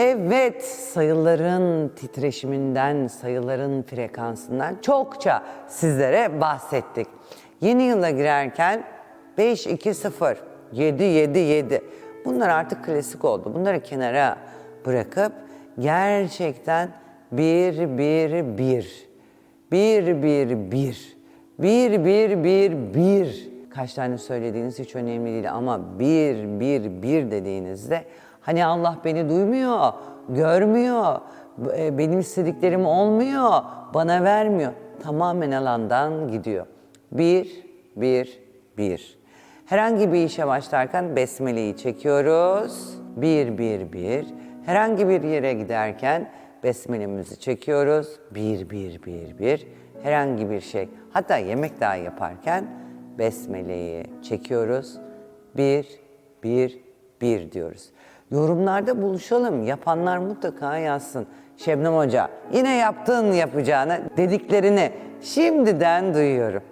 Evet, sayıların titreşiminden, sayıların frekansından çokça sizlere bahsettik. Yeni yıla girerken 5, 2, 0, 7, 7, 7. Bunlar artık klasik oldu. Bunları kenara bırakıp gerçekten bir, bir, bir. Bir, bir, bir. Bir, bir, bir, bir. Kaç tane söylediğiniz hiç önemli değil ama bir, bir, bir dediğinizde hani Allah beni duymuyor, görmüyor, e, benim istediklerim olmuyor, bana vermiyor. Tamamen alandan gidiyor. Bir, bir, bir. Herhangi bir işe başlarken besmeleyi çekiyoruz. Bir, bir, bir. Herhangi bir yere giderken besmelemizi çekiyoruz. Bir, bir, bir, bir. Herhangi bir şey. Hatta yemek daha yaparken besmeleyi çekiyoruz. Bir, bir, bir diyoruz. Yorumlarda buluşalım. Yapanlar mutlaka yazsın. Şebnem Hoca yine yaptın yapacağını dediklerini şimdiden duyuyorum.